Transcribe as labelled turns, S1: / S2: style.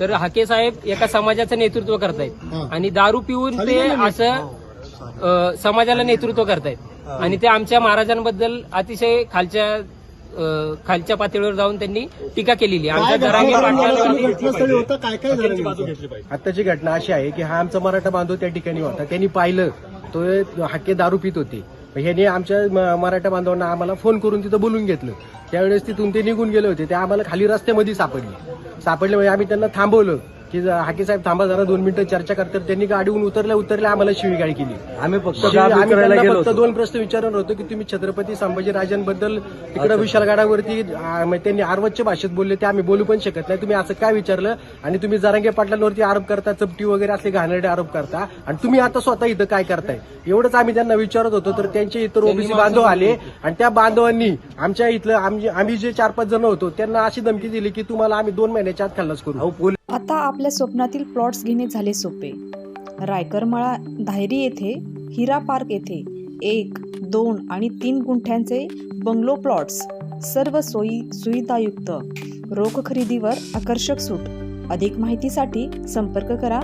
S1: तर हाके साहेब एका समाजाचं नेतृत्व करतायत.
S2: हा.
S1: आणि दारू पिऊन ते असं समाजाला नेतृत्व करतायत. आणि ते आमच्या महाराजांबद्दल अतिशय खालच्या खालच्या पातळीवर जाऊन त्यांनी टीका केलेली?
S3: आत्ताची घटना अशी आहे की हा आमचा मराठा बांधव त्या ठिकाणी होता. त्यांनी पाहिलं तो हाके दारू पित होते. ह्याने आमच्या म- मराठा बांधवांना आम्हाला फोन करून तिथं बोलून घेतलं. त्यावेळेस तिथून ते निघून गेले होते. ते आम्हाला खाली रस्त्यामध्ये सापडले. सापडले म्हणजे आम्ही त्यांना थांबवलं. की हाके साहेब थांबा जरा दोन मिनिटं चर्चा करतात. त्यांनी गाडीहून उतरल्या उतरल्या आम्हाला शिवीगाळी केली.
S4: आम्ही फक्त
S3: शिवी- आम्ही त्यांना फक्त दोन प्रश्न विचारणार होतो की तुम्ही छत्रपती संभाजीराजांबद्दल इकडे विशालगडावरती आ, म्हणजे त्यांनी आरवच्या भाषेत बोलले ते आम्ही बोलू पण शकत नाही. तुम्ही असं काय विचारलं? आणि तुम्ही जरांगे पाटलांवरती आरोप करता चपटी वगैरे असले घाणेरडे आरोप करता. आणि तुम्ही आता स्वतः इथं काय करताय? एवढंच आम्ही त्यांना विचारत होतो तर त्यांचे इतर ओबीसी बांधव आले. आणि त्या बांधवांनी आमच्या इथलं आम्ही आम्ही जे चार पाच जण होतो त्यांना अशी धमकी दिली की तुम्हाला आम्ही दोन महिन्याच्या आत खल्लास करू.
S4: अहो पोलीस
S5: आता आपल्या स्वप्नातील प्लॉट्स घेणे झाले सोपे. रायकरमळा धायरी येथे हिरा पार्क येथे एक दोन आणि तीन गुंठ्यांचे बंगलो प्लॉट्स सर्व सोयी सुविधायुक्त. रोख खरेदीवर आकर्षक सूट. अधिक माहितीसाठी संपर्क करा.